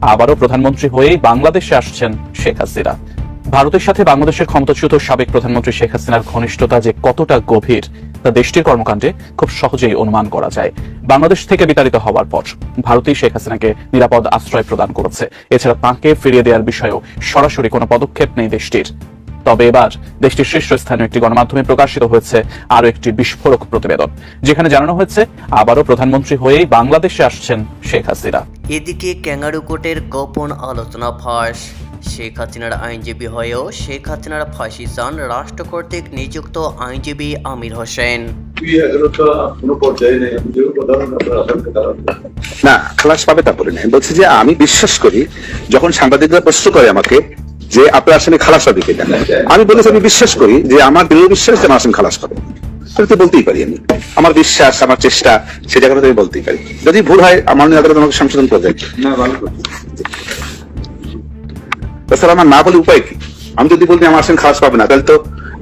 আবারও প্রধানমন্ত্রী হয়ে বাংলাদেশে আসছেন শেখ হাসিনা। ভারতের সাথে বাংলাদেশের ক্ষমতাচ্যুত সাবেক প্রধানমন্ত্রী শেখ হাসিনার ঘনিষ্ঠতা যে কতটা গভীর, তা দেশটির কর্মকাণ্ডে খুব সহজেই অনুমান করা যায়। বাংলাদেশ থেকে বিতাড়িত হওয়ার পর ভারতই শেখ হাসিনাকে নিরাপদ আশ্রয় প্রদান করেছে। এছাড়া তাঁকে ফিরিয়ে দেওয়ার বিষয়েও সরাসরি কোনো পদক্ষেপ নেই দেশটির। তবে এবার দেশটির শীর্ষস্থানীয় একটি গণমাধ্যমে প্রকাশিত হয়েছে আরও একটি বিস্ফোরক প্রতিবেদন যেখানে জানানো হয়েছে আবারও প্রধানমন্ত্রী হয়েই বাংলাদেশে আসছেন শেখ হাসিনা। এদিকে ক্যাঙ্গারু কোর্টের গোপন আলোচনা ফাঁস শেখ হাসিনার আইনজীবী হয়েও শেখ হাসিনার ফাঁসি চান রাষ্ট্র কর্তৃক নিযুক্ত আইনজীবী আমির হোসেন। না খালাস পাবে তা বলি বলছি যে আমি বিশ্বাস করি যখন সাংবাদিকরা প্রশ্ন করে আমাকে যে আপনার আসামি খালাস হবে কিনা আমি বলেছি আমি বিশ্বাস করি যে আমার দৃঢ় বিশ্বাস যে আমার আসামি খালাস পাবে সেটা তো বলতেই পারি আমি। আমার বিশ্বাস আমার চেষ্টা সে জায়গাটা আমি বলতেই পারি। যদি ভুল হয় আমার নিয়ে আদালত আমাকে সংশোধন করে দেয় না তাছাড়া আমার না বলে উপায় কি? আমি যদি বলতে আমার আসামি খালাস পাবে না তাহলে তো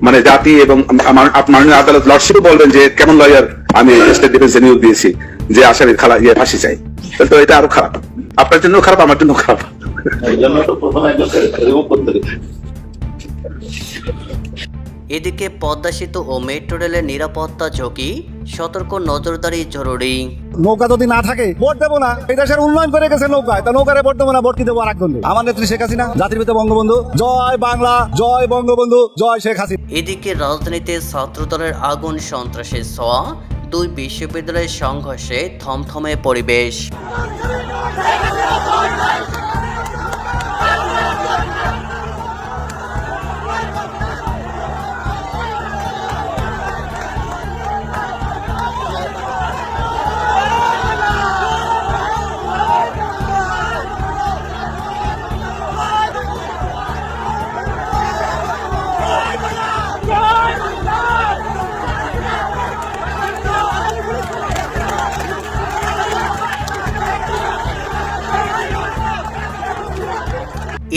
মানে জাতি এবং আমার মাননীয় আদালত লর্ডশিপও বলবেন যে কেমন লয়ার আমি স্টেট ডিফেন্সে নিয়োগ দিয়েছি যে আসামির খালা ইয়ে ফাঁসি চাই। তাহলে তো এটা আরও খারাপ। আপনার জন্য খারাপ আমার জন্য খারাপ। এদিকে পদ্মা সেতু ও মেট্রো রেলের নিরাপত্তা ঝুঁকি সতর্ক নজরদারি জরুরি। নৌকা যদি না থাকে ভোট দেবো না। এই দেশের উন্নয়ন করে গেছে নৌকায়। তা নৌকারে ভোট দেবো না ভোট কি দেবো আর একজন? আমার নেত্রী শেখ হাসিনা। জাতির পিতা বঙ্গবন্ধু। জয় বাংলা জয় বঙ্গবন্ধু জয় শেখ হাসিনা। এদিকে রাজধানীতে ছাত্রদলের আগুন সন্ত্রাসের ছোঁয়া দুই বিশ্ববিদ্যালয়ের সংঘর্ষে থমথমে পরিবেশ।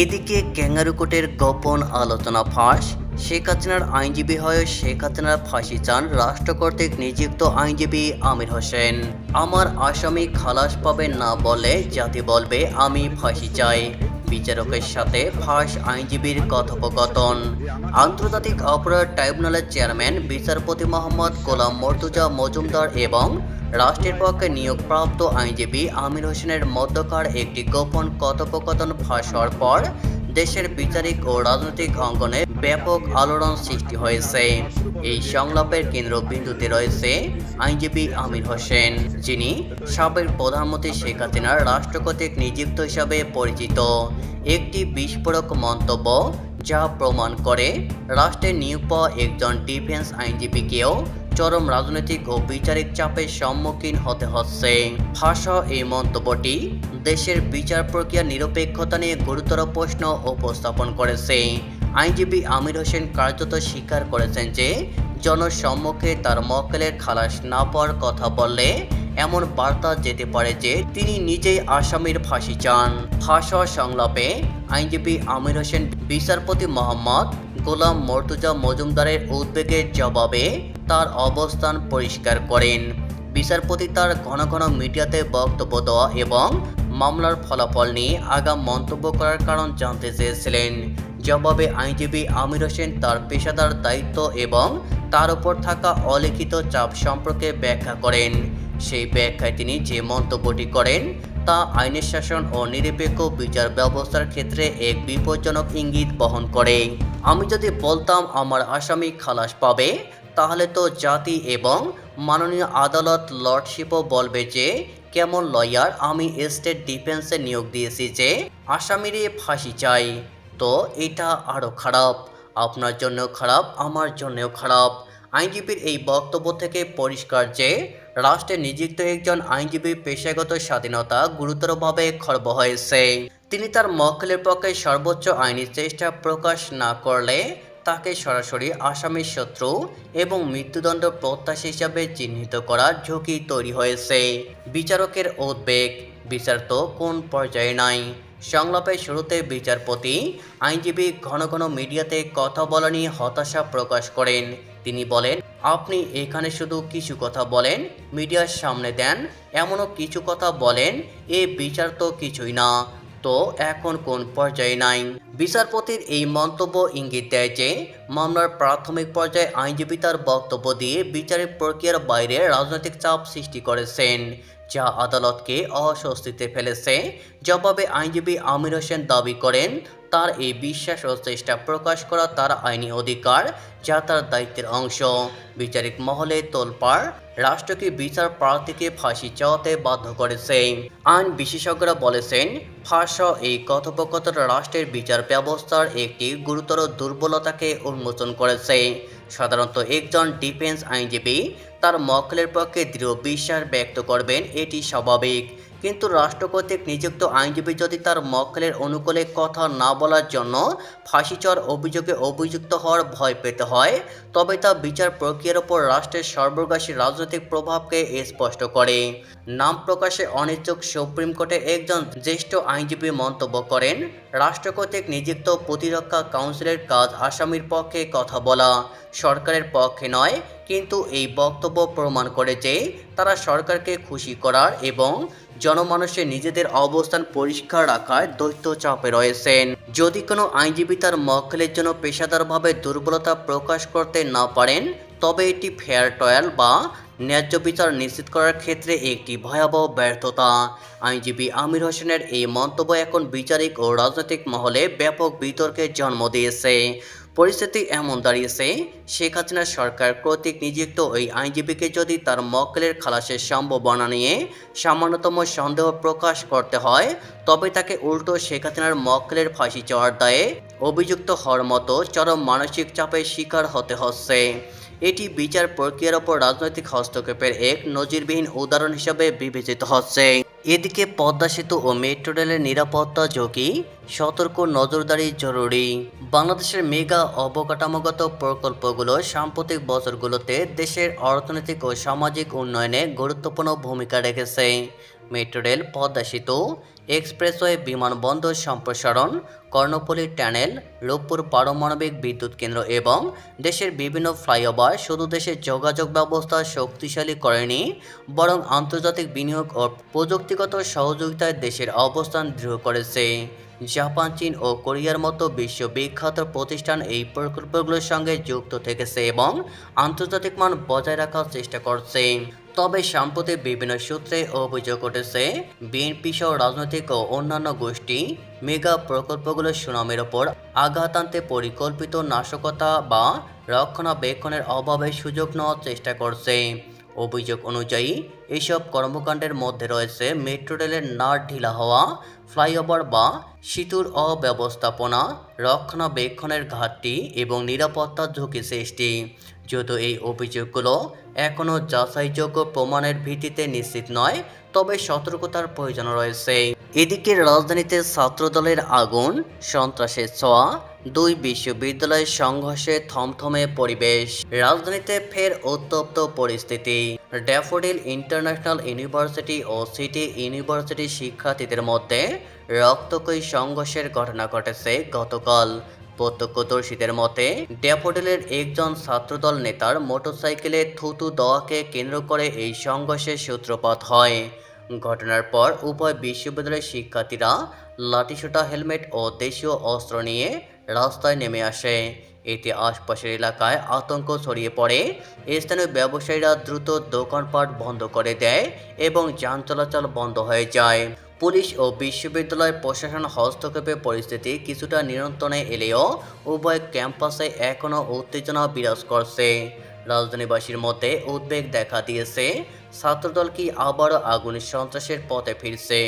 এদিকে ক্যাঙ্গারু কোর্টের গোপন আলোচনা ফাঁস, শেখ হাসিনার আইনজীবী হয়ে শেখ হাসিনার ফাঁসি চান রাষ্ট্র কর্তৃক নিযুক্ত আইনজীবী আমির হোসেন। আমার আসামি খালাস পাবে না বলে জাতি বলবে, আমি ফাঁসি চাই। বিচারকের সাথে ফাঁস আইনজীবীর কথোপকথন। আন্তর্জাতিক অপরাধ ট্রাইব্যুনালের চেয়ারম্যান, বিচারপতি মোহাম্মদ গোলাম মর্তুজা মজুমদার এবং রাষ্ট্রের পক্ষে নিয়োগপ্রাপ্ত আইনজীবী আমির হোসেনের মধ্যকার একটি গোপন কথোপকথন ফাঁস হওয়ার পর দেশের বিচারিক ও রাজনৈতিক অঙ্গনে ব্যাপক আলোড়ন সৃষ্টি হয়েছে। এই সংলাপের কেন্দ্রবিন্দুতে রয়েছে আইনজীবী আমির হোসেন, যিনি সাবেক প্রধানমন্ত্রী শেখ হাসিনার রাষ্ট্র কর্তৃক নিযুক্ত হিসাবে পরিচিত। একটি বিস্ফোরক মন্তব্য যা প্রমাণ করে রাষ্ট্রের নিয়োগ পাওয়া একজন ডিফেন্স আইনজীবীকেও চরম রাজনৈতিক ও বিচারিক চাপের সম্মুখীন হতে হচ্ছে। ভাষা এই মন্তব্যটি দেশের বিচার প্রক্রিয়া নিরপেক্ষতা নিয়ে গুরুতর প্রশ্ন উপস্থাপন করেছে। আইনজীবী আমির হোসেন কার্যত স্বীকার করেছেন যে, জনসম্মুখে তার মক্কেলের খালাস না পাওয়ার কথা বললে এমন বার্তা যেতে পারে যে, তিনি নিজেই আসামির ফাঁসি চান। ভাষা সংলাপে আইনজীবী আমির হোসেন বিচারপতি মোহাম্মদ গোলাম মর্তুজা মজুমদারের উদ্বেগের জবাবে তার অবস্থান পরিষ্কার করেন। বিচারপতি তার ঘন ঘন মিডিয়াতে বক্তব্য দেওয়া এবং মামলার ফলাফল নিয়ে আগাম মন্তব্য করার কারণ জানতে চেয়েছিলেন। জবাবে আইনজীবী আমির হোসেন তার পেশাদার দায়িত্ব এবং তার উপর থাকা অলিখিত চাপ সম্পর্কে ব্যাখ্যা করেন। সেই ব্যাখ্যায় তিনি যে মন্তব্যটি করেন, তা আইনের শাসন ও নিরপেক্ষ বিচার ব্যবস্থার ক্ষেত্রে এক বিপজ্জনক ইঙ্গিত বহন করে। আমি যদি বলতাম আমার আসামি খালাস পাবে, তাহলে তো জাতি এবং মাননীয় আদালত লর্ডশিপও বলবে যে, কেমন লয়ার আমি স্টেট ডিফেন্সে নিয়োগ দিয়েছি যে আসামিরে ফাঁসি চাই। তো এটা আরও খারাপ, আপনার জন্যও খারাপ, আমার জন্যও খারাপ। আইনজীবীর এই বক্তব্য থেকে পরিষ্কার যে, রাষ্ট্রে নিযুক্ত একজন আইনজীবী পেশাগত স্বাধীনতা গুরুতরভাবে খর্ব হয়েছে। তিনি তার মক্কেলের পক্ষে সর্বোচ্চ আইনি চেষ্টা প্রকাশ না করলে তাকে সরাসরি আসামির শত্রু এবং মৃত্যুদণ্ড প্রত্যাশী হিসাবে চিহ্নিত করার ঝুঁকি তৈরি হয়েছে। বিচারকের উদ্বেগ, বিচার তো কোন পর্যায়ে নাই। সংলাপের শুরুতে বিচারপতি আইনজীবী ঘন ঘন মিডিয়াতে কথা বলা নিয়ে হতাশা প্রকাশ করেন। তিনি বলেন, আপনি এখানে শুধু কিছু কথা বলেন, মিডিয়ার সামনে দেন, এমনও কিছু কথা বলেন, এ বিচার তো কিছুই না। তো এখন কোন পর্যায়ে নাই। বিচারপতির এই মন্তব্য ইঙ্গিত দেয় যে, মামলার প্রাথমিক পর্যায়ে আইনজীবী তার বক্তব্য দিয়ে বিচারের প্রক্রিয়ার বাইরে রাজনৈতিক চাপ সৃষ্টি করেছেন, যা আদালতকে অস্বস্তিতে ফেলেছে। জবাবে আইনজীবী আমির হোসেন দাবি করেন তার এই বিশ্বাস ও চেষ্টা প্রকাশ করা তার আইনি অধিকার, যা তার দায়িত্বের অংশ। বিচারিক মহলে তোলপাড়, রাষ্ট্রকে বিচার প্রার্থীকে ফাঁসি চাওয়াতে বাধ্য করেছে। আইন বিশেষজ্ঞরা বলেছেন, ফাঁসা এই কথোপকথন রাষ্ট্রের বিচার ব্যবস্থার একটি গুরুতর দুর্বলতাকে উন্মোচন করেছে। সাধারণত একজন ডিফেন্স আইনজীবী তার মক্কেলের পক্ষে দৃঢ় বিশ্বাস ব্যক্ত করবেন, এটি স্বাভাবিক। কিন্তু রাষ্ট্র কর্তৃক নিযুক্ত আইনজীবী যদি তার মক্কেলের অনুকূলে কথা না বলার জন্য ফাঁসিচর অভিযোগে অভিযুক্ত হওয়ার ভয় পেতে হয়, তবে তা বিচার প্রক্রিয়ার ওপর রাষ্ট্রের সর্বগ্রাসী রাজনৈতিক প্রভাবকে স্পষ্ট করে। নাম প্রকাশে অনিচ্ছুক সুপ্রিম কোর্টে একজন জ্যেষ্ঠ আইনজীবী মন্তব্য করেন, রাষ্ট্র কর্তৃক নিযুক্ত প্রতিরক্ষা কাউন্সিলের কাজ আসামির পক্ষে কথা বলা সরকারের পক্ষে নয়, কিন্তু এই বক্তব্য প্রমাণ করে যে তারা সরকারকে খুশি করার এবং জনমানুষের নিজেদের অবস্থান পরিষ্কার রাখার দৈত্য চাপে রয়েছেন। যদি কোনো আইনজীবী তার মক্কেলের জন্য পেশাদারভাবে দুর্বলতা প্রকাশ করতে না পারেন, তবে এটি ফেয়ার ট্রায়াল বা ন্যায্য বিচার নিশ্চিত করার ক্ষেত্রে একটি ভয়াবহ ব্যর্থতা। আইনজীবী আমির হোসেনের এই মন্তব্য এখন বিচারিক ও রাজনৈতিক মহলে ব্যাপক বিতর্কের জন্ম দিয়েছে। পরিস্থিতি এমন দাঁড়িয়েছে, শেখ হাসিনা সরকার কর্তৃক নিযুক্ত ওই আইনজীবীকে যদি তার মক্কেলের খালাসের সম্ভাবনা নিয়ে সামান্যতম সন্দেহ প্রকাশ করতে হয়, তবে তাকে উল্টো শেখ হাসিনার মক্কেলের ফাঁসি চাওয়ার দায়ে অভিযুক্ত হওয়ার মতো চরম মানসিক চাপের শিকার হতে হচ্ছে। এটি বিচার প্রক্রিয়ার ওপর রাজনৈতিক হস্তক্ষেপের এক নজিরবিহীন উদাহরণ হিসেবে বিবেচিত হচ্ছে। এদিকে পদ্মা সেতু ও মেট্রো রেলের নিরাপত্তা ঝুঁকি সতর্ক নজরদারি জরুরি। বাংলাদেশের মেগা অবকাঠামোগত প্রকল্পগুলো সাম্প্রতিক বছরগুলোতে দেশের অর্থনৈতিক ও সামাজিক উন্নয়নে গুরুত্বপূর্ণ ভূমিকা রেখেছে। মেট্রো রেল পদ্মা সেতু এক্সপ্রেসওয়ে বিমানবন্দর সম্প্রসারণ কর্ণপল্লী টানেল, রূপপুর পারমাণবিক বিদ্যুৎ কেন্দ্র এবং দেশের বিভিন্ন ফ্লাইওভার শুধু দেশের যোগাযোগ ব্যবস্থা শক্তিশালী করেনি, বরং আন্তর্জাতিক বিনিয়োগ ও প্রযুক্তিগত সহযোগিতায় দেশের অবস্থান দৃঢ় করেছে। জাপান, চীন ও কোরিয়ার মতো বিশ্ববিখ্যাত প্রতিষ্ঠান এই প্রকল্পগুলোর সঙ্গে যুক্ত থেকেছে এবং আন্তর্জাতিক মান বজায় রাখার চেষ্টা করছে। তবে সাম্প্রতিক বিভিন্ন সূত্রে অভিযোগ উঠেছে, বিএনপি সহ রাজনৈতিক ও অন্যান্য গোষ্ঠী মেগা প্রকল্পগুলোর সুনামের ওপর আঘাত আনতে পরিকল্পিত নাশকতা বা রক্ষণাবেক্ষণের অভাবে সুযোগ নেওয়ার চেষ্টা করছে। অভিযোগ অনুযায়ী, এসব কর্মকাণ্ডের মধ্যে রয়েছে মেট্রো রেলের নাট ঢিলা হওয়া, ফ্লাইওভার বা সেতুর অব্যবস্থাপনা, রক্ষণাবেক্ষণের ঘাটতি এবং নিরাপত্তা ঝুঁকি সৃষ্টি। যদিও এই অভিযোগগুলো এখনও যাচাইযোগ্য প্রমাণের ভিত্তিতে নিশ্চিত নয়, তবে সতর্কতার প্রয়োজন রয়েছে। এদিকে রাজধানীতে ছাত্রদলের আগুন সন্ত্রাসের ছোঁয়া, দুই বিশ্ববিদ্যালয়ের সংঘর্ষে থমথমে পরিবেশ। রাজধানীতে ফের উত্তপ্ত পরিস্থিতি। ড্যাফোডিল ইন্টারন্যাশনাল ইউনিভার্সিটি ও সিটি ইউনিভার্সিটির শিক্ষার্থীদের মধ্যে রক্তকয়ী সংঘর্ষের ঘটনা ঘটেছে গতকাল। প্রত্যক্ষদর্শীদের মতে, ড্যাফোডিলের একজন ছাত্রদল নেতার মোটরসাইকেলে থুতু দেওয়াকে কেন্দ্র করে এই সংঘর্ষের সূত্রপাত হয়। ঘটনার পর উভয় বিশ্ববিদ্যালয়ের শিক্ষার্থীরা লাঠিসোঁটা হেলমেট ও দেশীয় অস্ত্র নিয়ে রাস্তায় নেমে আসে। এতে আশপাশের এলাকায় আতঙ্ক ছড়িয়ে পড়ে। স্থানীয় ব্যবসায়ীরা দ্রুত দোকানপাট বন্ধ করে দেয় এবং যান চলাচল বন্ধ হয়ে যায়। পুলিশ ও বিশ্ববিদ্যালয় প্রশাসন হস্তক্ষেপে পরিস্থিতি কিছুটা নিয়ন্ত্রণে এলেও উভয় ক্যাম্পাসে এখনও উত্তেজনা বিরাজ করছে। রাজধানীবাসীর মধ্যে উদ্বেগ দেখা দিয়েছে। ছাত্রদল কি আবারও আগুনের সন্ত্রাসের পথে ফিরছে?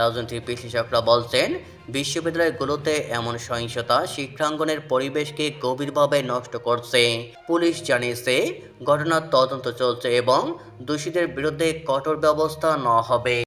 রাজনৈতিক বিশ্লেষকরা বলছেন, বিশ্ববিদ্যালয়গুলোতে এমন সহিংসতা শিক্ষাঙ্গনের পরিবেশকে গভীরভাবে নষ্ট করছে। পুলিশ জানিয়েছে, ঘটনার তদন্ত চলছে এবং দোষীদের বিরুদ্ধে কঠোর ব্যবস্থা নেওয়া হবে।